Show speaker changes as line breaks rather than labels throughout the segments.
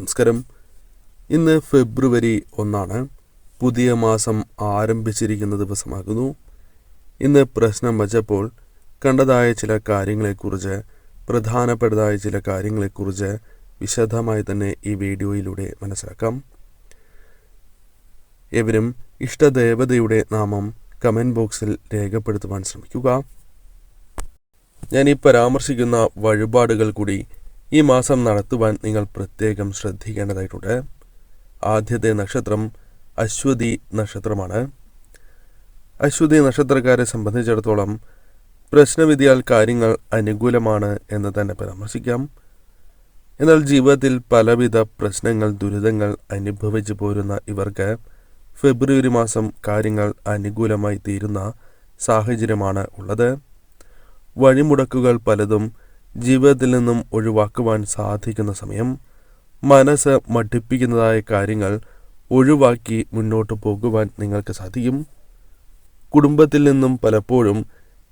നമസ്കാരം. ഇന്ന് ഫെബ്രുവരി ഒന്നാണ്. പുതിയ മാസം ആരംഭിച്ചിരിക്കുന്ന ദിവസമാകുന്നു. ഇന്ന് പ്രശ്നം വച്ചപ്പോൾ കണ്ടതായ ചില കാര്യങ്ങളെക്കുറിച്ച് പ്രധാനപ്പെട്ടതായ ചില കാര്യങ്ങളെക്കുറിച്ച് വിശദമായി തന്നെ ഈ വീഡിയോയിലൂടെ മനസ്സിലാക്കാം. എവരും ഇഷ്ടദേവതയുടെ നാമം കമന്റ് ബോക്സിൽ രേഖപ്പെടുത്തുവാൻ ശ്രമിക്കുക. ഞാൻ ഈ പരാമർശിക്കുന്ന വഴിപാടുകൾ കൂടി ഈ മാസം നടത്തുവാൻ നിങ്ങൾ പ്രത്യേകം ശ്രദ്ധിക്കേണ്ടതായിട്ടുണ്ട്. ആദ്യത്തെ നക്ഷത്രം അശ്വതി നക്ഷത്രമാണ്. അശ്വതി നക്ഷത്രക്കാരെ സംബന്ധിച്ചിടത്തോളം പ്രശ്നവിധിയാൽ കാര്യങ്ങൾ അനുകൂലമാണ് എന്ന് തന്നെ പരാമർശിക്കാം. എന്നാൽ ജീവിതത്തിൽ പലവിധ പ്രശ്നങ്ങൾ ദുരിതങ്ങൾ അനുഭവിച്ചു പോരുന്ന ഇവർക്ക് ഫെബ്രുവരി മാസം കാര്യങ്ങൾ അനുകൂലമായി തീരുന്ന സാഹചര്യമാണ് ഉള്ളത്. വഴിമുടക്കുകൾ പലതും ജീവിതത്തിൽ നിന്നും ഒഴിവാക്കുവാൻ സാധിക്കുന്ന സമയം മനസ്സ് മടിപ്പിക്കുന്നതായ കാര്യങ്ങൾ ഒഴിവാക്കി മുന്നോട്ട് പോകുവാൻ നിങ്ങൾക്ക് സാധിക്കും. കുടുംബത്തിൽ നിന്നും പലപ്പോഴും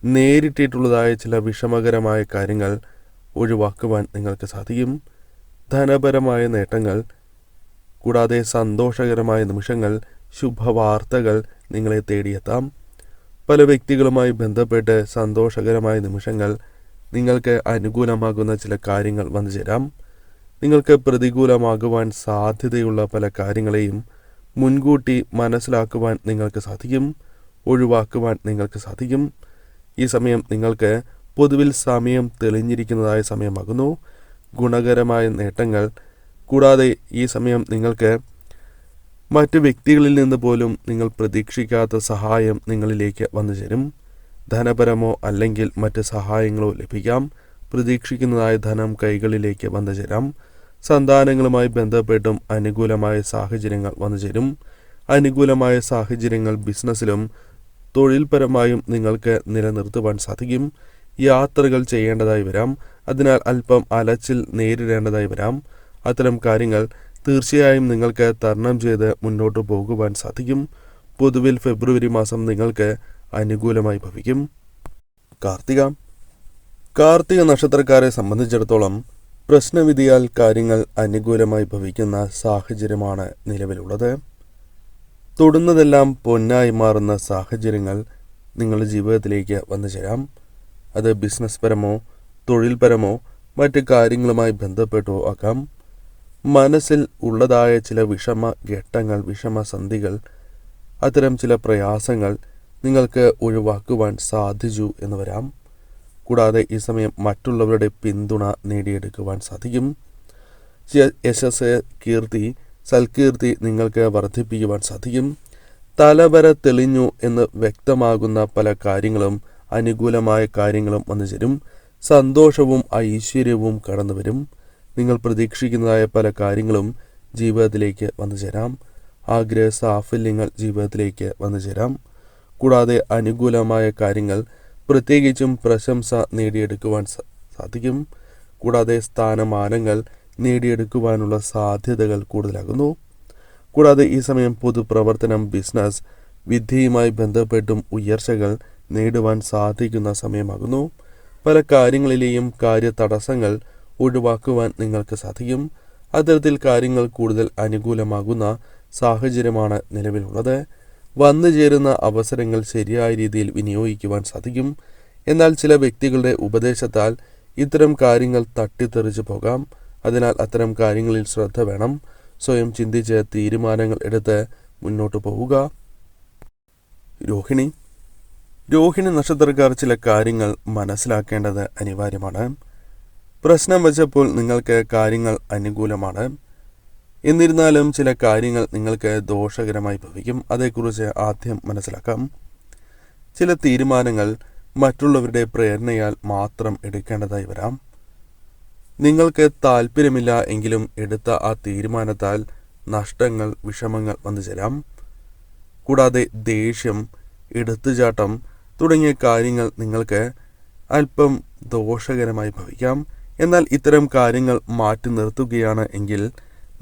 നേരിട്ടിട്ടുള്ളതായ ചില വിഷമകരമായ കാര്യങ്ങൾ ഒഴിവാക്കുവാൻ നിങ്ങൾക്ക് സാധിക്കും. ധനപരമായ നേട്ടങ്ങൾ കൂടാതെ സന്തോഷകരമായ നിമിഷങ്ങൾ ശുഭവാർത്തകൾ നിങ്ങളെ തേടിയെത്താം. പല വ്യക്തികളുമായി ബന്ധപ്പെട്ട് സന്തോഷകരമായ നിമിഷങ്ങൾ നിങ്ങൾക്ക് അനുകൂലമാകുന്ന ചില കാര്യങ്ങൾ വന്നു ചേരാം. നിങ്ങൾക്ക് പ്രതികൂലമാകുവാൻ സാധ്യതയുള്ള പല കാര്യങ്ങളെയും മുൻകൂട്ടി മനസ്സിലാക്കുവാൻ നിങ്ങൾക്ക് സാധിക്കും. ഒഴിവാക്കുവാൻ നിങ്ങൾക്ക് സാധിക്കും. ഈ സമയം നിങ്ങൾക്ക് പൊതുവിൽ സമയം തെളിഞ്ഞിരിക്കുന്നതായ സമയമാകുന്നു. ഗുണകരമായ നേട്ടങ്ങൾ. കൂടാതെ ഈ സമയം നിങ്ങൾക്ക് മറ്റ് വ്യക്തികളിൽ നിന്ന് പോലും നിങ്ങൾ പ്രതീക്ഷിക്കാത്ത സഹായം നിങ്ങളിലേക്ക് വന്നു ചേരും. ധനപരമോ അല്ലെങ്കിൽ മറ്റ് സഹായങ്ങളോ ലഭിക്കാം. പ്രതീക്ഷിക്കുന്നതായ ധനം കൈകളിലേക്ക് വന്നു ചേരാം സന്താനങ്ങളുമായി ബന്ധപ്പെട്ടും അനുകൂലമായ സാഹചര്യങ്ങൾ വന്നു ചേരും അനുകൂലമായ സാഹചര്യങ്ങൾ ബിസിനസ്സിലും തൊഴിൽപരമായും നിങ്ങൾക്ക് നിലനിർത്തുവാൻ സാധിക്കും. യാത്രകൾ ചെയ്യേണ്ടതായി വരാം. അതിനാൽ അല്പം അലച്ചിൽ നേരിടേണ്ടതായി വരാം. അത്തരം കാര്യങ്ങൾ തീർച്ചയായും നിങ്ങൾക്ക് തരണം ചെയ്ത് മുന്നോട്ട് പോകുവാൻ സാധിക്കും. പൊതുവിൽ ഫെബ്രുവരി മാസം നിങ്ങൾക്ക് അനുകൂലമായി ഭവിക്കും. കാർത്തിക. കാർത്തിക നക്ഷത്രക്കാരെ സംബന്ധിച്ചിടത്തോളം പ്രശ്നവിധിയാൽ കാര്യങ്ങൾ അനുകൂലമായി ഭവിക്കുന്ന സാഹചര്യമാണ് നിലവിലുള്ളത്. തൊടുന്നതെല്ലാം പൊന്നായി മാറുന്ന സാഹചര്യങ്ങൾ നിങ്ങളുടെ ജീവിതത്തിലേക്ക് വന്നു ചേരാം. അത് ബിസിനസ് പരമോ തൊഴിൽപരമോ മറ്റ് കാര്യങ്ങളുമായി ബന്ധപ്പെട്ടോ ആക്കാം. മനസ്സിൽ ഉള്ളതായ ചില വിഷമ ഘട്ടങ്ങൾ വിഷമസന്ധികൾ അത്തരം ചില പ്രയാസങ്ങൾ നിങ്ങൾക്ക് ഒഴിവാക്കുവാൻ സാധിച്ചു എന്ന് വരാം. കൂടാതെ ഈ സമയം മറ്റുള്ളവരുടെ പിന്തുണ നേടിയെടുക്കുവാൻ സാധിക്കും. യശസ് കീർത്തി സൽകീർത്തി നിങ്ങൾക്ക് വർദ്ധിപ്പിക്കുവാൻ സാധിക്കും. തലവര തെളിഞ്ഞു എന്ന് വ്യക്തമാകുന്ന പല കാര്യങ്ങളും അനുകൂലമായ കാര്യങ്ങളും വന്നു ചേരും. സന്തോഷവും ഐശ്വര്യവും കടന്നു വരും. നിങ്ങൾ പ്രതീക്ഷിക്കുന്നതായ പല കാര്യങ്ങളും ജീവിതത്തിലേക്ക് വന്നു ചേരാം. ആഗ്രഹ സാഫല്യങ്ങൾ ജീവിതത്തിലേക്ക് വന്നു ചേരാം. കൂടാതെ അനുകൂലമായ കാര്യങ്ങൾ പ്രത്യേകിച്ചും പ്രശംസ നേടിയെടുക്കുവാൻ സാധിക്കും. കൂടാതെ സ്ഥാനമാനങ്ങൾ നേടിയെടുക്കുവാനുള്ള സാധ്യതകൾ കൂടുതലാകുന്നു. കൂടാതെ ഈ സമയം പൊതുപ്രവർത്തനം ബിസിനസ് വിദ്യയുമായി ബന്ധപ്പെട്ടും ഉയർച്ചകൾ നേടുവാൻ സാധിക്കുന്ന സമയമാകുന്നു. പല കാര്യങ്ങളിലെയും കാര്യ തടസ്സങ്ങൾ ഒഴിവാക്കുവാൻ നിങ്ങൾക്ക് സാധിക്കും. അത്തരത്തിൽ കാര്യങ്ങൾ കൂടുതൽ അനുകൂലമാകുന്ന സാഹചര്യമാണ് നിലവിലുള്ളത്. വന്നു ചേരുന്ന അവസരങ്ങൾ ശരിയായ രീതിയിൽ വിനിയോഗിക്കുവാൻ സാധിക്കും. എന്നാൽ ചില വ്യക്തികളുടെ ഉപദേശത്താൽ ഇത്തരം കാര്യങ്ങൾ തട്ടിത്തെറിച്ചു പോകാം. അതിനാൽ അത്തരം കാര്യങ്ങളിൽ ശ്രദ്ധ വേണം. സ്വയം ചിന്തിച്ച് തീരുമാനങ്ങൾ എടുത്ത് മുന്നോട്ട് പോവുക. രോഹിണി. രോഹിണി നക്ഷത്രക്കാർ ചില കാര്യങ്ങൾ മനസ്സിലാക്കേണ്ടത് അനിവാര്യമാണ്. പ്രശ്നം വച്ചപ്പോൾ നിങ്ങൾക്ക് കാര്യങ്ങൾ അനുകൂലമാണ്. എന്നിരുന്നാലും ചില കാര്യങ്ങൾ നിങ്ങൾക്ക് ദോഷകരമായി ഭവിക്കും. അതേക്കുറിച്ച് ആദ്യം മനസ്സിലാക്കാം. ചില തീരുമാനങ്ങൾ മറ്റുള്ളവരുടെ പ്രേരണയാൽ മാത്രം എടുക്കേണ്ടതായി വരാം. നിങ്ങൾക്ക് താല്പര്യമില്ല എങ്കിലും എടുത്ത ആ തീരുമാനത്താൽ നഷ്ടങ്ങൾ വിഷമങ്ങൾ വന്നു ചേരാം. കൂടാതെ ദേഷ്യം എടുത്തുചാട്ടം തുടങ്ങിയ കാര്യങ്ങൾ നിങ്ങൾക്ക് അല്പം ദോഷകരമായി ഭവിക്കാം. എന്നാൽ ഇത്തരം കാര്യങ്ങൾ മാറ്റി നിർത്തുകയാണ് എങ്കിൽ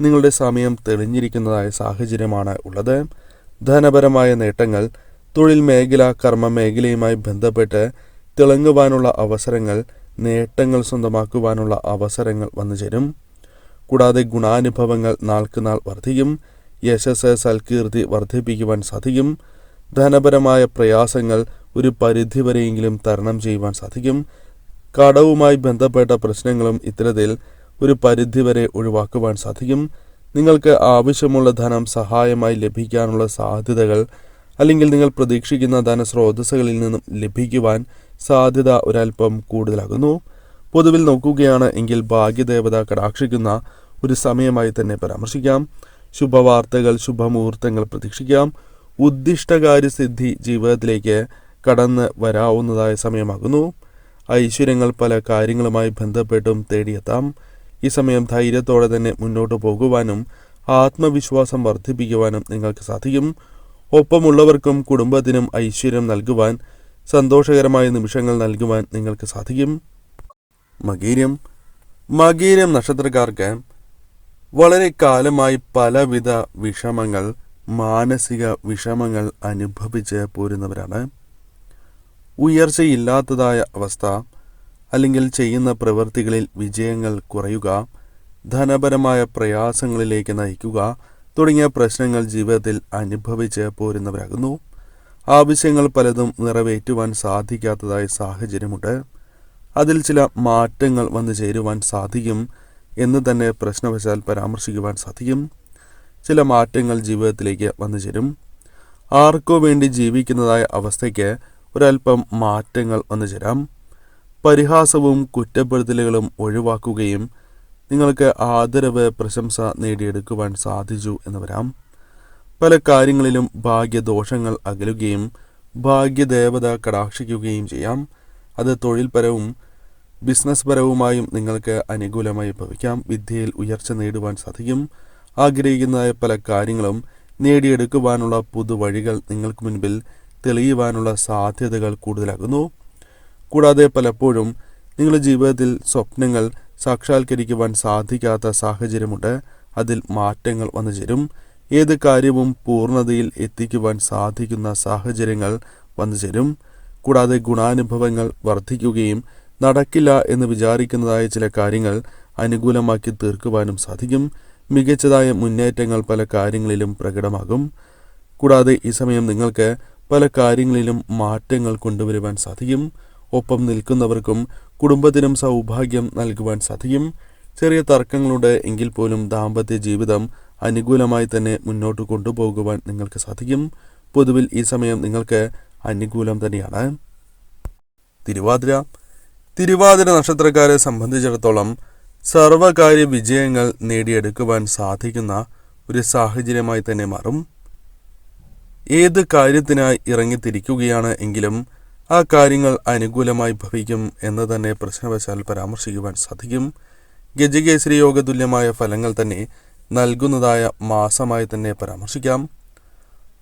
നിങ്ങളുടെ സമയം തെളിഞ്ഞിരിക്കുന്നതായ സാഹചര്യമാണ് ഉള്ളത്. ധനപരമായ നേട്ടങ്ങൾ തൊഴിൽ മേഖല കർമ്മ മേഖലയുമായി ബന്ധപ്പെട്ട് തിളങ്ങുവാനുള്ള അവസരങ്ങൾ നേട്ടങ്ങൾ സ്വന്തമാക്കുവാനുള്ള അവസരങ്ങൾ വന്നു ചേരും. കൂടാതെ ഗുണാനുഭവങ്ങൾ നാൾക്കുനാൾ വർദ്ധിക്കും. യശസ് സൽകീർത്തി വർദ്ധിപ്പിക്കുവാൻ സാധിക്കും. ധനപരമായ പ്രയാസങ്ങൾ ഒരു പരിധിവരെയെങ്കിലും തരണം ചെയ്യുവാൻ സാധിക്കും. കടവുമായി ബന്ധപ്പെട്ട പ്രശ്നങ്ങളും ഇത്തരത്തിൽ ഒരു പരിധിവരെ ഒഴിവാക്കുവാൻ സാധിക്കും. നിങ്ങൾക്ക് ആവശ്യമുള്ള ധനം സഹായമായി ലഭിക്കാനുള്ള സാധ്യതകൾ അല്ലെങ്കിൽ നിങ്ങൾ പ്രതീക്ഷിക്കുന്ന ധനസ്രോതസ്സുകളിൽ നിന്നും ലഭിക്കുവാൻ സാധ്യത ഒരൽപ്പം കൂടുതലാകുന്നു. പൊതുവിൽ നോക്കുകയാണ് എങ്കിൽ ഭാഗ്യദേവത കടാക്ഷിക്കുന്ന ഒരു സമയമായി തന്നെ പരാമർശിക്കാം. ശുഭവാർത്തകൾ ശുഭമുഹൂർത്തങ്ങൾ പ്രതീക്ഷിക്കാം. ഉദ്ദിഷ്ടകാര്യസിദ്ധി ജീവിതത്തിലേക്ക് കടന്ന് വരാവുന്നതായ സമയമാകുന്നു. ഐശ്വര്യങ്ങൾ പല കാര്യങ്ങളുമായി ബന്ധപ്പെട്ടും തേടിയെത്താം. ഈ സമയം ധൈര്യത്തോടെ തന്നെ മുന്നോട്ട് പോകുവാനും ആത്മവിശ്വാസം വർദ്ധിപ്പിക്കുവാനും നിങ്ങൾക്ക് സാധിക്കും. ഒപ്പമുള്ളവർക്കും കുടുംബത്തിനും ഐശ്വര്യം നൽകുവാൻ സന്തോഷകരമായ നിമിഷങ്ങൾ നൽകുവാൻ നിങ്ങൾക്ക് സാധിക്കും. മകീരം മകീരം നക്ഷത്രക്കാർക്ക് വളരെ കാലമായി പലവിധ വിഷമങ്ങൾ മാനസിക വിഷമങ്ങൾ അനുഭവിച്ച് പോരുന്നവരാണ്. ഉയർച്ചയില്ലാത്തതായ അവസ്ഥ അല്ലെങ്കിൽ ചെയ്യുന്ന പ്രവൃത്തികളിൽ വിജയങ്ങൾ കുറയുക ധനപരമായ പ്രയാസങ്ങളിലേക്ക് നയിക്കുക തുടങ്ങിയ പ്രശ്നങ്ങൾ ജീവിതത്തിൽ അനുഭവിച്ച് പോരുന്നവരാകുന്നു. ആവശ്യങ്ങൾ പലതും നിറവേറ്റുവാൻ സാധിക്കാത്തതായ സാഹചര്യമുണ്ട്. അതിൽ ചില മാറ്റങ്ങൾ വന്നു ചേരുവാൻ സാധിക്കും എന്ന് തന്നെ പ്രശ്നവശാൽ പരാമർശിക്കുവാൻ സാധിക്കും. ചില മാറ്റങ്ങൾ ജീവിതത്തിലേക്ക് വന്നു ചേരും. ആർക്കോ വേണ്ടി ജീവിക്കുന്നതായ അവസ്ഥയ്ക്ക് ഒരല്പം മാറ്റങ്ങൾ വന്നു ചേരാം. പരിഹാസവും കുറ്റപ്പെടുത്തലുകളും ഒഴിവാക്കുകയും നിങ്ങൾക്ക് ആദരവ് പ്രശംസ നേടിയെടുക്കുവാൻ സാധിച്ചു എന്ന് വരാം പല കാര്യങ്ങളിലും ഭാഗ്യദോഷങ്ങൾ അകലുകയും ഭാഗ്യദേവത കടാക്ഷിക്കുകയും ചെയ്യാം. അത് തൊഴിൽപരവും ബിസിനസ് പരവുമായും നിങ്ങൾക്ക് അനുകൂലമായി ഭവിക്കാം. വിദ്യയിൽ ഉയർച്ച നേടുവാൻ സാധിക്കും. ആഗ്രഹിക്കുന്ന പല കാര്യങ്ങളും നേടിയെടുക്കുവാനുള്ള പുതുവഴികൾ നിങ്ങൾക്ക് മുൻപിൽ തെളിയുവാനുള്ള സാധ്യതകൾ കൂടുതലാകുന്നു. കൂടാതെ പലപ്പോഴും നിങ്ങളുടെ ജീവിതത്തിൽ സ്വപ്നങ്ങൾ സാക്ഷാത്കരിക്കുവാൻ സാധിക്കാത്ത സാഹചര്യമുണ്ട്. അതിൽ മാറ്റങ്ങൾ വന്നു ചേരും. ഏത് കാര്യവും പൂർണതയിൽ എത്തിക്കുവാൻ സാധിക്കുന്ന സാഹചര്യങ്ങൾ വന്നു ചേരും. കൂടാതെ ഗുണാനുഭവങ്ങൾ വർദ്ധിക്കുകയും നടക്കില്ല എന്ന് വിചാരിക്കുന്നതായ ചില കാര്യങ്ങൾ അനുകൂലമാക്കി തീർക്കുവാനും സാധിക്കും. മികച്ചതായ മുന്നേറ്റങ്ങൾ പല കാര്യങ്ങളിലും പ്രകടമാകും. കൂടാതെ ഈ സമയം നിങ്ങൾക്ക് പല കാര്യങ്ങളിലും മാറ്റങ്ങൾ കൊണ്ടുവരുവാൻ സാധിക്കും. ഒപ്പം നിൽക്കുന്നവർക്കും കുടുംബത്തിനും സൗഭാഗ്യം നൽകുവാൻ സാധിക്കും. ചെറിയ തർക്കങ്ങളുണ്ട് എങ്കിൽ പോലും ദാമ്പത്യ ജീവിതം അനുകൂലമായി തന്നെ മുന്നോട്ട് കൊണ്ടുപോകുവാൻ നിങ്ങൾക്ക് സാധിക്കും. പൊതുവിൽ ഈ സമയം നിങ്ങൾക്ക് അനുകൂലം തന്നെയാണ്. തിരുവാതിര. തിരുവാതിര നക്ഷത്രക്കാരെ സംബന്ധിച്ചിടത്തോളം സർവകാര്യ വിജയങ്ങൾ നേടിയെടുക്കുവാൻ സാധിക്കുന്ന ഒരു സാഹചര്യമായി തന്നെ മാറും. ഏത് കാര്യത്തിനായി ഇറങ്ങിത്തിരിക്കുകയാണ് എങ്കിലും ആ കാര്യങ്ങൾ അനുകൂലമായി ഭവിക്കും എന്ന് തന്നെ പ്രശ്നവശാൽ പരാമർശിക്കുവാൻ സാധിക്കും. ഗജകേസരി യോഗ തുല്യമായ ഫലങ്ങൾ തന്നെ നൽകുന്നതായ മാസമായി തന്നെ പരാമർശിക്കാം.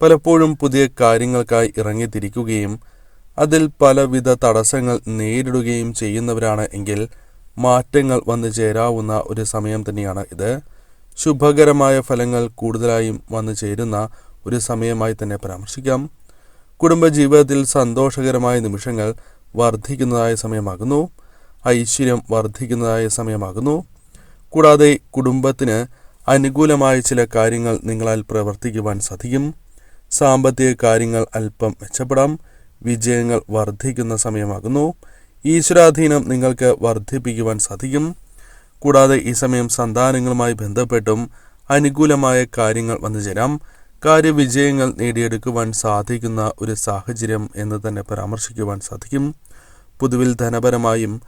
പലപ്പോഴും പുതിയ കാര്യങ്ങൾക്കായി ഇറങ്ങിത്തിരിക്കുകയും അതിൽ പലവിധ തടസ്സങ്ങൾ നേരിടുകയും ചെയ്യുന്നവരാണ് എങ്കിൽ മാറ്റങ്ങൾ വന്നു ചേരാവുന്ന ഒരു സമയം തന്നെയാണ് ഇത്. ശുഭകരമായ ഫലങ്ങൾ കൂടുതലായും വന്നു ചേരുന്ന ഒരു സമയമായി തന്നെ പരാമർശിക്കാം. കുടുംബജീവിതത്തിൽ സന്തോഷകരമായ നിമിഷങ്ങൾ വർദ്ധിക്കുന്നതായ സമയമാകുന്നു. ഐശ്വര്യം വർദ്ധിക്കുന്നതായ സമയമാകുന്നു. കൂടാതെ കുടുംബത്തിന് അനുകൂലമായ ചില കാര്യങ്ങൾ നിങ്ങളാൽ പ്രവർത്തിക്കുവാൻ സാധിക്കും. സാമ്പത്തിക കാര്യങ്ങൾ അല്പം മെച്ചപ്പെടാം. വിജയങ്ങൾ വർദ്ധിക്കുന്ന സമയമാകുന്നു. ഈശ്വരാധീനം നിങ്ങൾക്ക് വർദ്ധിപ്പിക്കുവാൻ സാധിക്കും. കൂടാതെ ഈ സമയം സന്താനങ്ങളുമായി ബന്ധപ്പെട്ടും അനുകൂലമായ കാര്യങ്ങൾ വന്നു ചേരാം കാര്യവിജയങ്ങൾ നേടിയെടുക്കുവാൻ സാധിക്കുന്ന ഒരു സാഹചര്യം എന്ന് തന്നെ പരാമർശിക്കുവാൻ സാധിക്കും. പൊതുവിൽ ധനപരമായും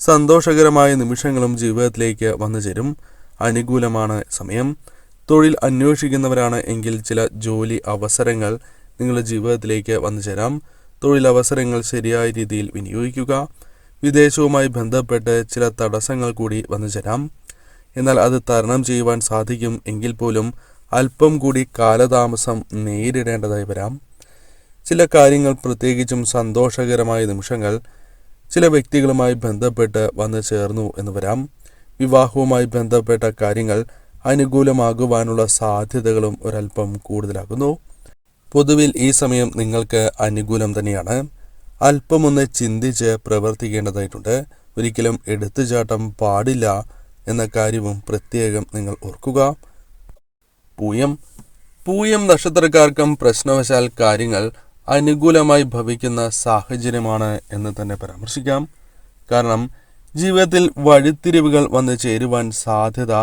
സന്തോഷകരമായ നിമിഷങ്ങളും ജീവിതത്തിലേക്ക് വന്നു ചേരും. അനുകൂലമാണ് സമയം. തൊഴിൽ അന്വേഷിക്കുന്നവരാണ് എങ്കിൽ ചില ജോലി അവസരങ്ങൾ നിങ്ങളുടെ ജീവിതത്തിലേക്ക് വന്നു ചേരാം. തൊഴിലവസരങ്ങൾ ശരിയായ രീതിയിൽ വിനിയോഗിക്കുക. വിദേശവുമായി ബന്ധപ്പെട്ട് ചില തടസ്സങ്ങൾ കൂടി വന്നു ചേരാം. എന്നാൽ അത് തരണം ചെയ്യുവാൻ സാധിക്കും എങ്കിൽ പോലും അല്പം കൂടി കാലതാമസം നേരിടേണ്ടതായി വരാം. ചില കാര്യങ്ങൾ പ്രത്യേകിച്ചും സന്തോഷകരമായ നിമിഷങ്ങൾ ചില വ്യക്തികളുമായി ബന്ധപ്പെട്ട് വന്നു ചേർന്നു എന്ന് വരാം. വിവാഹവുമായി ബന്ധപ്പെട്ട കാര്യങ്ങൾ അനുകൂലമാകുവാനുള്ള സാധ്യതകളും ഒരല്പം കൂടുതലാകുന്നു. പൊതുവിൽ ഈ സമയം നിങ്ങൾക്ക് അനുകൂലം തന്നെയാണ്. അല്പമൊന്ന് ചിന്തിച്ച് പ്രവർത്തിക്കേണ്ടതായിട്ടുണ്ട്. ഒരിക്കലും എടുത്തുചാട്ടം പാടില്ല എന്ന കാര്യവും പ്രത്യേകം നിങ്ങൾ ഓർക്കുക. പൂയം. പൂയം നക്ഷത്രക്കാർക്കും പ്രശ്നവശാൽ കാര്യങ്ങൾ അനുകൂലമായി ഭവിക്കുന്ന സാഹചര്യമാണ് എന്ന് തന്നെ പരാമർശിക്കാം. കാരണം ജീവിതത്തിൽ വഴിത്തിരിവുകൾ വന്ന് ചേരുവാൻ സാധ്യത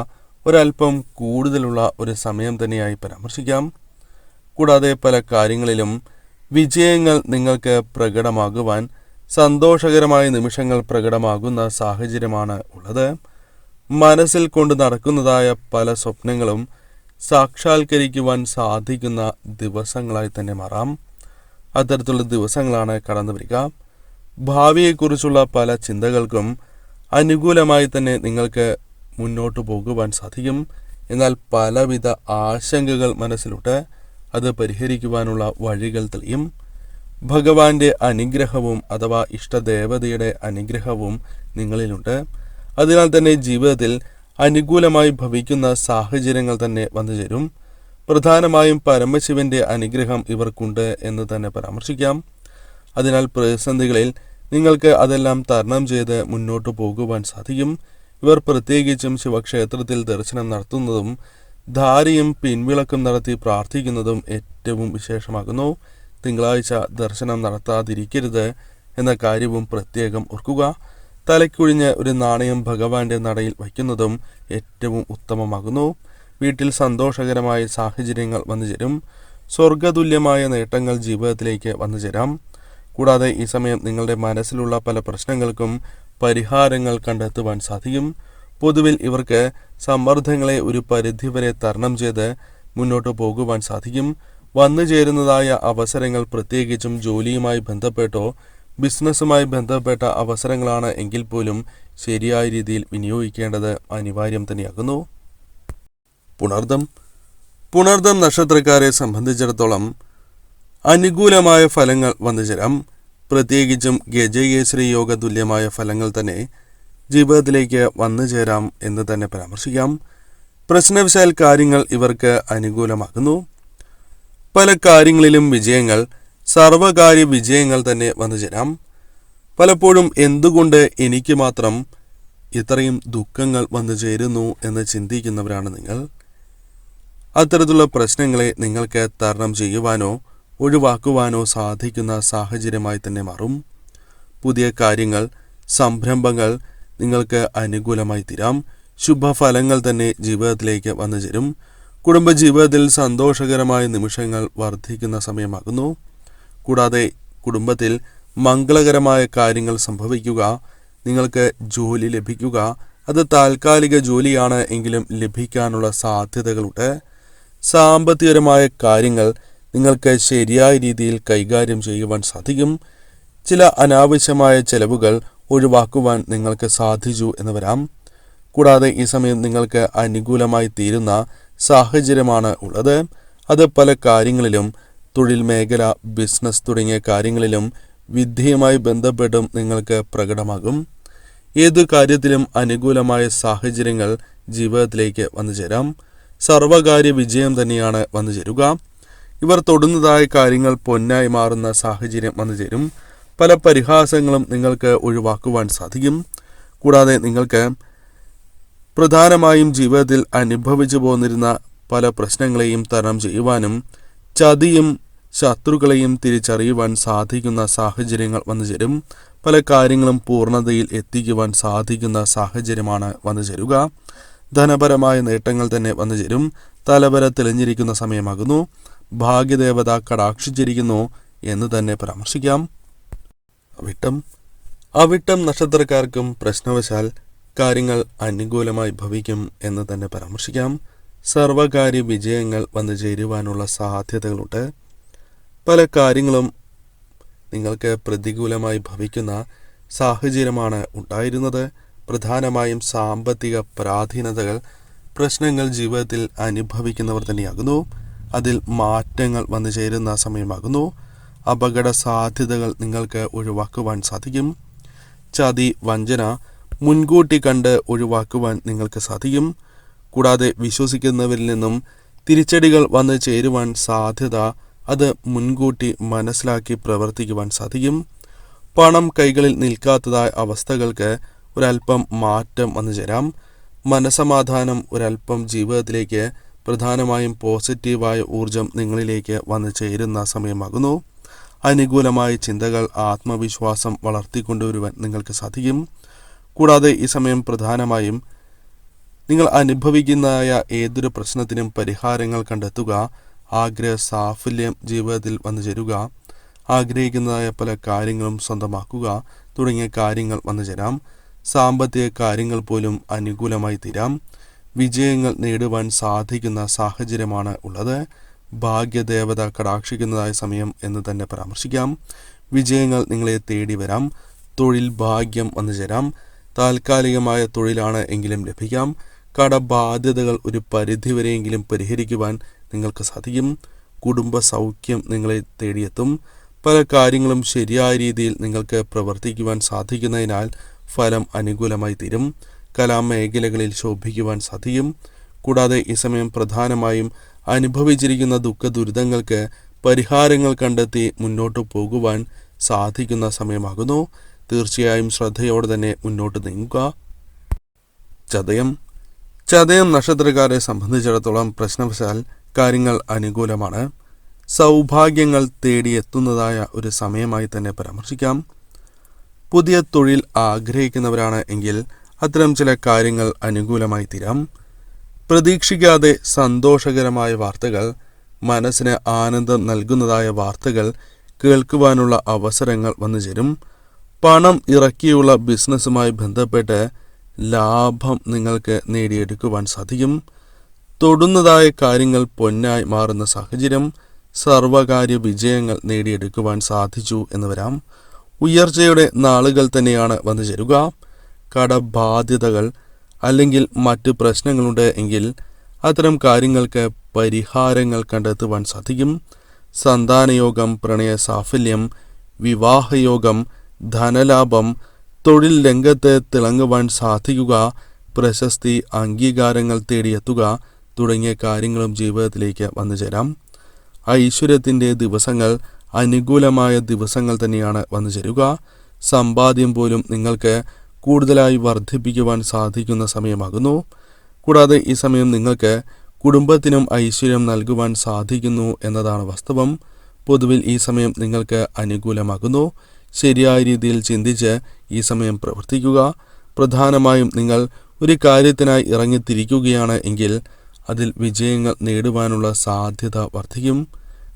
ഒരല്പം കൂടുതലുള്ള ഒരു സമയം തന്നെയായി പരാമർശിക്കാം. കൂടാതെ പല കാര്യങ്ങളിലും വിജയങ്ങൾ നിങ്ങൾക്ക് പ്രകടമാകുവാൻ സന്തോഷകരമായ നിമിഷങ്ങൾ പ്രകടമാകുന്ന സാഹചര്യമാണ് ഉള്ളത്. മനസ്സിൽ കൊണ്ട് നടക്കുന്നതായ പല സ്വപ്നങ്ങളും സാക്ഷാത്കരിക്കുവാൻ സാധിക്കുന്ന ദിവസങ്ങളായി തന്നെ മാറാം. അത്തരത്തിലുള്ള ദിവസങ്ങളാണ് കടന്നു വരിക. ഭാവിയെക്കുറിച്ചുള്ള പല ചിന്തകൾക്കും അനുകൂലമായി തന്നെ നിങ്ങൾക്ക് മുന്നോട്ട് പോകുവാൻ സാധിക്കും. എന്നാൽ പലവിധ ആശങ്കകൾ മനസ്സിലുണ്ട് അത് പരിഹരിക്കുവാനുള്ള വഴികൾ തെളിയും. ഭഗവാന്റെ അനുഗ്രഹവും അഥവാ ഇഷ്ടദേവതയുടെ അനുഗ്രഹവും നിങ്ങളിലുണ്ട്. അതിനാൽ തന്നെ ജീവിതത്തിൽ അനുകൂലമായി ഭവിക്കുന്ന സാഹചര്യങ്ങൾ തന്നെ വന്നു ചേരും. പ്രധാനമായും പരമശിവന്റെ അനുഗ്രഹം ഇവർക്കുണ്ട് എന്ന് തന്നെ പരാമർശിക്കാം. അതിനാൽ പ്രതിസന്ധികളിൽ നിങ്ങൾക്ക് അതെല്ലാം തരണം ചെയ്ത് മുന്നോട്ട് പോകുവാൻ സാധിക്കും. ഇവർ പ്രത്യേകിച്ചും ശിവക്ഷേത്രത്തിൽ ദർശനം നടത്തുന്നതും ധാരയും പിൻവിളക്കും നടത്തി പ്രാർത്ഥിക്കുന്നതും ഏറ്റവും വിശേഷമാകുന്നു. തിങ്കളാഴ്ച ദർശനം നടത്താതിരിക്കരുത് എന്ന കാര്യവും പ്രത്യേകം ഓർക്കുക. തലയ്ക്കുഴിഞ്ഞ് ഒരു നാണയം ഭഗവാന്റെ നടയിൽ വയ്ക്കുന്നതും ഏറ്റവും ഉത്തമമാകുന്നു. വീട്ടിൽ സന്തോഷകരമായ സാഹചര്യങ്ങൾ വന്നു ചേരും. സ്വർഗതുല്യമായ നേട്ടങ്ങൾ ജീവിതത്തിലേക്ക് വന്നു ചേരാം. കൂടാതെ ഈ സമയം നിങ്ങളുടെ മനസ്സിലുള്ള പല പ്രശ്നങ്ങൾക്കും പരിഹാരങ്ങൾ കണ്ടെത്തുവാൻ സാധിക്കും. പൊതുവിൽ ഇവർക്ക് സമ്മർദ്ദങ്ങളെ ഒരു പരിധിവരെ തരണം ചെയ്ത് മുന്നോട്ട് പോകുവാൻ സാധിക്കും. വന്നു ചേരുന്നതായ അവസരങ്ങൾ പ്രത്യേകിച്ചും ജോലിയുമായി ബന്ധപ്പെട്ടോ ബിസിനസ്സുമായി ബന്ധപ്പെട്ട അവസരങ്ങളാണ് എങ്കിൽ പോലും ശരിയായ രീതിയിൽ വിനിയോഗിക്കേണ്ടത് അനിവാര്യം തന്നെയാകുന്നു. പുണർദം. പുണർദം നക്ഷത്രക്കാരെ സംബന്ധിച്ചിടത്തോളം അനുകൂലമായ ഫലങ്ങൾ വന്നു ചേരാം. പ്രത്യേകിച്ചും ഗജകേശ്വരി യോഗ തുല്യമായ ഫലങ്ങൾ തന്നെ ജീവിതത്തിലേക്ക് വന്നു ചേരാം എന്ന് തന്നെ പരാമർശിക്കാം. പ്രശ്നവിശാൽ കാര്യങ്ങൾ ഇവർക്ക് അനുകൂലമാകുന്നു. പല കാര്യങ്ങളിലും വിജയങ്ങൾ സർവകാര്യ വിജയങ്ങൾ തന്നെ വന്നു ചേരാം പലപ്പോഴും എന്തുകൊണ്ട് എനിക്ക് മാത്രം ഇത്രയും ദുഃഖങ്ങൾ വന്നു ചേരുന്നു എന്ന് ചിന്തിക്കുന്നവരാണ് നിങ്ങൾ. അത്തരത്തിലുള്ള പ്രശ്നങ്ങളെ നിങ്ങൾക്ക് തരണം ചെയ്യുവാനോ ഒഴിവാക്കുവാനോ സാധിക്കുന്ന സാഹചര്യമായി തന്നെ മാറും. പുതിയ കാര്യങ്ങൾ സംരംഭങ്ങൾ നിങ്ങൾക്ക് അനുകൂലമായി തീരാം. ശുഭഫലങ്ങൾ തന്നെ ജീവിതത്തിലേക്ക് വന്നു ചേരും. കുടുംബജീവിതത്തിൽ സന്തോഷകരമായ നിമിഷങ്ങൾ വർദ്ധിക്കുന്ന സമയമാകുന്നു. കൂടാതെ കുടുംബത്തിൽ മംഗളകരമായ കാര്യങ്ങൾ സംഭവിക്കുക നിങ്ങൾക്ക് ജോലി ലഭിക്കുക അത് താൽക്കാലിക ജോലിയാണ് എങ്കിലും ലഭിക്കാനുള്ള സാധ്യതകളുണ്ട്. സാമ്പത്തികപരമായ കാര്യങ്ങൾ നിങ്ങൾക്ക് ശരിയായ രീതിയിൽ കൈകാര്യം ചെയ്യുവാൻ സാധിക്കും. ചില അനാവശ്യമായ ചെലവുകൾ ഒഴിവാക്കുവാൻ നിങ്ങൾക്ക് സാധിച്ചു എന്ന് വരാം. കൂടാതെ ഈ സമയം നിങ്ങൾക്ക് അനുകൂലമായി തീരുന്ന സാഹചര്യമാണ് ഉള്ളത്. അത് പല കാര്യങ്ങളിലും തൊഴിൽ മേഖല ബിസിനസ് തുടങ്ങിയ കാര്യങ്ങളിലും വിദ്യയുമായി ബന്ധപ്പെട്ടും നിങ്ങൾക്ക് പ്രകടമാകും. ഏതു കാര്യത്തിലും അനുകൂലമായ സാഹചര്യങ്ങൾ ജീവിതത്തിലേക്ക് വന്നു ചേരാം. സർവകാര്യ വിജയം തന്നെയാണ് വന്നു ചേരുക. ഇവർ തൊടുന്നതായ കാര്യങ്ങൾ പൊന്നായി മാറുന്ന സാഹചര്യം വന്നു ചേരും. പല പരിഹാസങ്ങളും നിങ്ങൾക്ക് ഒഴിവാക്കുവാൻ സാധിക്കും. കൂടാതെ നിങ്ങൾക്ക് പ്രധാനമായും ജീവിതത്തിൽ അനുഭവിച്ചു പോന്നിരുന്ന പല പ്രശ്നങ്ങളെയും തരണം ചെയ്യുവാനും ചതിയും ശത്രുക്കളെയും തിരിച്ചറിയുവാൻ സാധിക്കുന്ന സാഹചര്യങ്ങൾ വന്നു ചേരും. പല കാര്യങ്ങളും പൂർണതയിൽ എത്തിക്കുവാൻ സാധിക്കുന്ന സാഹചര്യമാണ് വന്നു ചേരുക. ധനപരമായ നേട്ടങ്ങൾ തന്നെ വന്നു ചേരും. തലവര തെളിഞ്ഞിരിക്കുന്ന സമയമാകുന്നു. ഭാഗ്യദേവത കടാക്ഷിച്ചിരിക്കുന്നു എന്ന് തന്നെ പരാമർശിക്കാം. അവിട്ടം. അവിട്ടം നക്ഷത്രക്കാർക്കും പ്രശ്നവശാൽ കാര്യങ്ങൾ അനുകൂലമായി ഭവിക്കും എന്ന് തന്നെ പരാമർശിക്കാം. സർവകാര്യ വിജയങ്ങൾ വന്നു ചേരുവാനുള്ള സാധ്യതകളുണ്ട്. പല കാര്യങ്ങളും നിങ്ങൾക്ക് പ്രതികൂലമായി ഭവിക്കുന്ന സാഹചര്യമാണ് ഉണ്ടായിരുന്നത്. പ്രധാനമായും സാമ്പത്തിക പരാധീനതകൾ പ്രശ്നങ്ങൾ ജീവിതത്തിൽ അനുഭവിക്കുന്നവർ തന്നെയാകുന്നു. അതിൽ മാറ്റങ്ങൾ വന്നു ചേരുന്ന സമയമാകുന്നു. അപകട സാധ്യതകൾ നിങ്ങൾക്ക് ഒഴിവാക്കുവാൻ സാധിക്കും. ചതി വഞ്ചന മുൻകൂട്ടി കണ്ട് ഒഴിവാക്കുവാൻ നിങ്ങൾക്ക് സാധിക്കും. കൂടാതെ വിശ്വസിക്കുന്നവരിൽ നിന്നും തിരിച്ചടികൾ വന്നു ചേരുവാൻ സാധ്യത അത് മുൻകൂട്ടി മനസ്സിലാക്കി പ്രവർത്തിക്കുവാൻ സാധിക്കും. പണം കൈകളിൽ നിൽക്കാത്തതായ അവസ്ഥകൾക്ക് ഒരല്പം മാറ്റം വന്നു ചേരാം. മനസമാധാനം ഒരല്പം ജീവിതത്തിലേക്ക് പ്രധാനമായും പോസിറ്റീവായ ഊർജം നിങ്ങളിലേക്ക് വന്നു ചേരുന്ന സമയമാകുന്നു. അനുകൂലമായ ചിന്തകൾ ആത്മവിശ്വാസം വളർത്തിക്കൊണ്ടുവരുവാൻ നിങ്ങൾക്ക് സാധിക്കും. കൂടാതെ ഈ സമയം പ്രധാനമായും നിങ്ങൾ അനുഭവിക്കുന്നതായ ഏതൊരു പ്രശ്നത്തിനും പരിഹാരങ്ങൾ കണ്ടെത്തുക ആഗ്രഹ സാഫല്യം ജീവിതത്തിൽ വന്നു ചേരുക. ആഗ്രഹിക്കുന്നതായ പല കാര്യങ്ങളും സ്വന്തമാക്കുക തുടങ്ങിയ കാര്യങ്ങൾ വന്നു ചേരാം. സാമ്പത്തിക കാര്യങ്ങൾ പോലും അനുകൂലമായി തീരാം. വിജയങ്ങൾ നേടുവാൻ സാധിക്കുന്ന സാഹചര്യമാണ് ഉള്ളത്. ഭാഗ്യദേവത കടാക്ഷിക്കുന്നതായ സമയം എന്ന് തന്നെ പരാമർശിക്കാം. വിജയങ്ങൾ നിങ്ങളെ തേടി വരാം. തൊഴിൽ ഭാഗ്യം വന്നു ചേരാം. താൽക്കാലികമായ തൊഴിലാണ് എങ്കിലും ലഭിക്കാം. കടബാധ്യതകൾ ഒരു പരിധിവരെയെങ്കിലും പരിഹരിക്കുവാൻ നിങ്ങൾക്ക് സാധിക്കും. കുടുംബ സൗഖ്യം നിങ്ങളെ തേടിയെത്തും. പല കാര്യങ്ങളും ശരിയായ രീതിയിൽ നിങ്ങൾക്ക് പ്രവർത്തിക്കുവാൻ സാധിക്കുന്നതിനാൽ ഫലം അനുകൂലമായി തീരും. കലാമേഖലകളിൽ ശോഭിക്കുവാൻ സാധിക്കും. കൂടാതെ ഈ സമയം പ്രധാനമായും അനുഭവിച്ചിരിക്കുന്ന ദുഃഖ ദുരിതങ്ങൾക്ക് പരിഹാരങ്ങൾ കണ്ടെത്തി മുന്നോട്ട് പോകുവാൻ സാധിക്കുന്ന സമയമാകുന്നു. തീർച്ചയായും ശ്രദ്ധയോടെ തന്നെ മുന്നോട്ട് നീങ്ങുക. ചതയം. ചതയം നക്ഷത്രക്കാരെ സംബന്ധിച്ചിടത്തോളം പ്രശ്നവശാൽ കാര്യങ്ങൾ അനുകൂലമാണ്. സൗഭാഗ്യങ്ങൾ തേടിയെത്തുന്നതായ ഒരു സമയമായി തന്നെ പരാമർശിക്കാം. പുതിയ തൊഴിൽ ആഗ്രഹിക്കുന്നവരാണ് എങ്കിൽ അത്തരം ചില കാര്യങ്ങൾ അനുകൂലമായി തീരാം. പ്രതീക്ഷിക്കാതെ സന്തോഷകരമായ വാർത്തകൾ മനസ്സിന് ആനന്ദം നൽകുന്നതായ വാർത്തകൾ കേൾക്കുവാനുള്ള അവസരങ്ങൾ വന്നു ചേരും. പണം ഇറക്കിയുള്ള ബിസിനസ്സുമായി ബന്ധപ്പെട്ട് ലാഭം നിങ്ങൾക്ക് നേടിയെടുക്കുവാൻ സാധിക്കും. തൊടുന്നതായ കാര്യങ്ങൾ പൊന്നായി മാറുന്ന സാഹചര്യം സർവകാര്യ വിജയങ്ങൾ നേടിയെടുക്കുവാൻ സാധിച്ചു എന്ന് വരാം. ഉയർച്ചയുടെ നാളുകൾ തന്നെയാണ് വന്നു ചേരുക. കടബാധ്യതകൾ അല്ലെങ്കിൽ മറ്റ് പ്രശ്നങ്ങളുണ്ട് എങ്കിൽ അത്തരം കാര്യങ്ങൾക്ക് പരിഹാരങ്ങൾ കണ്ടെത്തുവാൻ സാധിക്കും. സന്താനയോഗം പ്രണയ സാഫല്യം വിവാഹയോഗം ധനലാഭം തൊഴിൽ രംഗത്ത് തിളങ്ങുവാൻ സാധിക്കുക പ്രശസ്തി അംഗീകാരങ്ങൾ തേടിയെത്തുക തുടങ്ങിയ കാര്യങ്ങളും ജീവിതത്തിലേക്ക് വന്നു ചേരാം. ഐശ്വര്യത്തിന്റെ ദിവസങ്ങൾ അനുകൂലമായ ദിവസങ്ങൾ തന്നെയാണ് വന്നു ചേരുക. സമ്പാദ്യം പോലും നിങ്ങൾക്ക് കൂടുതലായി വർദ്ധിപ്പിക്കുവാൻ സാധിക്കുന്ന സമയമാകുന്നു. കൂടാതെ ഈ സമയം നിങ്ങൾക്ക് കുടുംബത്തിനും ഐശ്വര്യം നൽകുവാൻ സാധിക്കുന്നു എന്നതാണ് വാസ്തവം. പൊതുവിൽ ഈ സമയം നിങ്ങൾക്ക് അനുകൂലമാകുന്നു. ശരിയായ രീതിയിൽ ചിന്തിച്ച് ഈ സമയം പ്രവർത്തിക്കുക. പ്രധാനമായും നിങ്ങൾ ഒരു കാര്യത്തിനായി ഇറങ്ങിത്തിരിക്കുകയാണ് എങ്കിൽ അതിൽ വിജയങ്ങൾ നേടുവാനുള്ള സാധ്യത വർദ്ധിക്കും.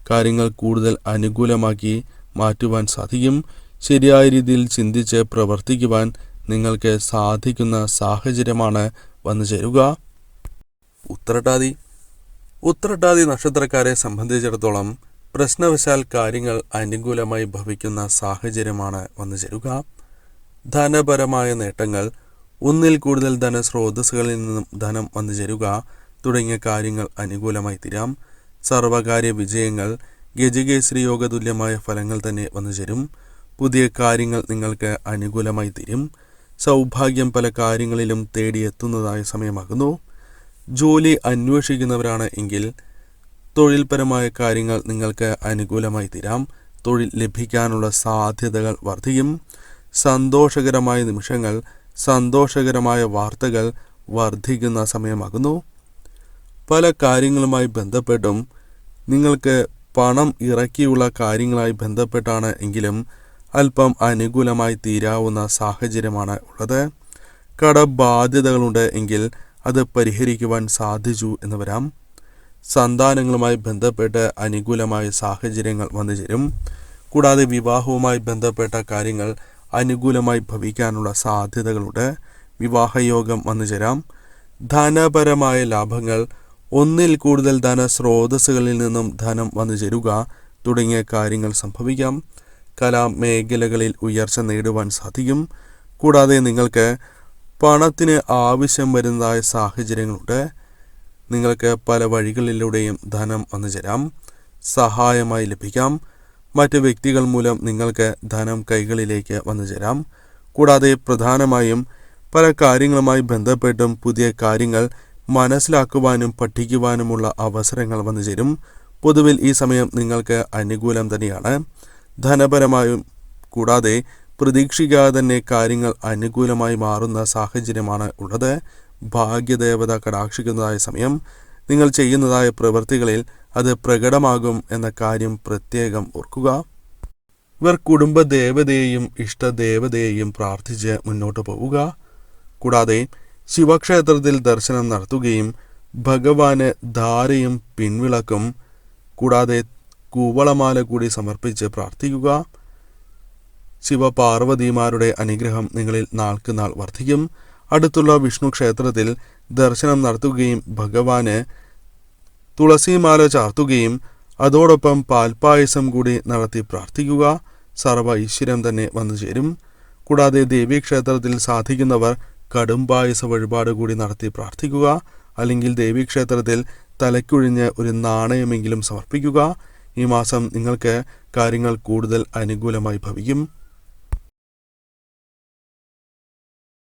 കാര്യങ്ങൾ കൂടുതൽ അനുകൂലമാക്കി മാറ്റുവാൻ സാധിക്കും. ശരിയായ രീതിയിൽ ചിന്തിച്ച് പ്രവർത്തിക്കുവാൻ നിങ്ങൾക്ക് സാധിക്കുന്ന സാഹചര്യമാണ് വന്നു ചേരുക. ഉത്രട്ടാതി. ഉത്രട്ടാതി നക്ഷത്രക്കാരെ സംബന്ധിച്ചിടത്തോളം പ്രശ്നവശാൽ കാര്യങ്ങൾ അനുകൂലമായി ഭവിക്കുന്ന സാഹചര്യമാണ് വന്നു ചേരുക. ധനപരമായ നേട്ടങ്ങൾ. ഒന്നിൽ കൂടുതൽ ധനസ്രോതസ്സുകളിൽ നിന്നും ധനം വന്നു ചേരുക. തുടങ്ങിയ കാര്യങ്ങൾ അനുകൂലമായി തീരാം. സർവകാര്യ വിജയങ്ങൾ ഗജകേശ്രി യോഗ തുല്യമായ ഫലങ്ങൾ തന്നെ വന്നു ചേരും. പുതിയ കാര്യങ്ങൾ നിങ്ങൾക്ക് അനുകൂലമായി തീരും. സൗഭാഗ്യം പല കാര്യങ്ങളിലും തേടിയെത്തുന്നതായ സമയമാകുന്നു. ജോലി അന്വേഷിക്കുന്നവരാണ് എങ്കിൽ തൊഴിൽപരമായ കാര്യങ്ങൾ നിങ്ങൾക്ക് അനുകൂലമായി തീരാം. തൊഴിൽ ലഭിക്കാനുള്ള സാധ്യതകൾ വർദ്ധിക്കും. സന്തോഷകരമായ നിമിഷങ്ങൾ സന്തോഷകരമായ വാർത്തകൾ വർദ്ധിക്കുന്ന സമയമാകുന്നു. പല കാര്യങ്ങളുമായി ബന്ധപ്പെട്ടും നിങ്ങൾക്ക് പണം ഇറക്കിയുള്ള കാര്യങ്ങളായി ബന്ധപ്പെട്ടാണ് എങ്കിലും അല്പം അനുകൂലമായി തീരാവുന്ന സാഹചര്യമാണ് ഉള്ളത്. കടബാധ്യതകളുണ്ട് എങ്കിൽ അത് പരിഹരിക്കുവാൻ സാധിച്ചു എന്ന് വരാം. സന്താനങ്ങളുമായി ബന്ധപ്പെട്ട് അനുകൂലമായ സാഹചര്യങ്ങൾ വന്നു ചേരും. കൂടാതെ വിവാഹവുമായി ബന്ധപ്പെട്ട കാര്യങ്ങൾ അനുകൂലമായി ഭവിക്കാനുള്ള സാധ്യതകളുണ്ട്. വിവാഹയോഗം വന്നു ചേരാം. ധനപരമായ ലാഭങ്ങൾ ഒന്നിൽ കൂടുതൽ ധന സ്രോതസ്സുകളിൽ നിന്നും ധനം വന്നു ചേരുക തുടങ്ങിയ കാര്യങ്ങൾ സംഭവിക്കാം. കലാമേഖലകളിൽ ഉയർച്ച നേടുവാൻ സാധിക്കും. കൂടാതെ നിങ്ങൾക്ക് പണത്തിന് ആവശ്യം വരുന്നതായ സാഹചര്യങ്ങളുണ്ട്. നിങ്ങൾക്ക് പല വഴികളിലൂടെയും ധനം വന്നു ചേരാം. സഹായമായി ലഭിക്കാം. മറ്റ് വ്യക്തികൾ മൂലം നിങ്ങൾക്ക് ധനം കൈകളിലേക്ക് വന്നു ചേരാം. കൂടാതെ പ്രധാനമായും പല കാര്യങ്ങളുമായി ബന്ധപ്പെട്ടും പുതിയ കാര്യങ്ങൾ മനസ്സിലാക്കുവാനും പഠിക്കുവാനുമുള്ള അവസരങ്ങൾ വന്നു ചേരും. പൊതുവിൽ ഈ സമയം നിങ്ങൾക്ക് അനുകൂലം തന്നെയാണ്. ധനപരമായും കൂടാതെ പ്രതീക്ഷിക്കാതെ തന്നെ കാര്യങ്ങൾ അനുകൂലമായി മാറുന്ന സാഹചര്യമാണ് ഉള്ളത്. ഭാഗ്യദേവത കടാക്ഷിക്കുന്നതായ സമയം. നിങ്ങൾ ചെയ്യുന്നതായ പ്രവൃത്തികളിൽ അത് പ്രകടമാകും എന്ന കാര്യം പ്രത്യേകം ഓർക്കുക. ഇവർ കുടുംബ ദേവതയെയും ഇഷ്ടദേവതയെയും പ്രാർത്ഥിച്ച് മുന്നോട്ട് പോവുക. കൂടാതെ ശിവക്ഷേത്രത്തിൽ ദർശനം നടത്തുകയും ഭഗവാന് ധാരയും പിൻവിളക്കും കൂടാതെ കൂവളമാല കൂടി സമർപ്പിച്ച് പ്രാർത്ഥിക്കുക. ശിവപാർവതിമാരുടെ അനുഗ്രഹം നിങ്ങളിൽ നാൾക്ക് നാൾ വർദ്ധിക്കും. അടുത്തുള്ള വിഷ്ണു ക്ഷേത്രത്തിൽ ദർശനം നടത്തുകയും ഭഗവാന് തുളസിമാല ചാർത്തുകയും അതോടൊപ്പം പാൽപായസം കൂടി നടത്തി പ്രാർത്ഥിക്കുക. സർവ ഐശ്വര്യം തന്നെ വന്നു ചേരും. കൂടാതെ ദേവീക്ഷേത്രത്തിൽ സാധിക്കുന്നവർ കടുംപായസ വഴിപാട് കൂടി നടത്തി പ്രാർത്ഥിക്കുക. അല്ലെങ്കിൽ ദേവീക്ഷേത്രത്തിൽ തലയ്ക്കൊഴിഞ്ഞ് ഒരു നാണയമെങ്കിലും സമർപ്പിക്കുക. ഈ മാസം നിങ്ങൾക്ക് കാര്യങ്ങൾ കൂടുതൽ അനുകൂലമായി ഭവിക്കും.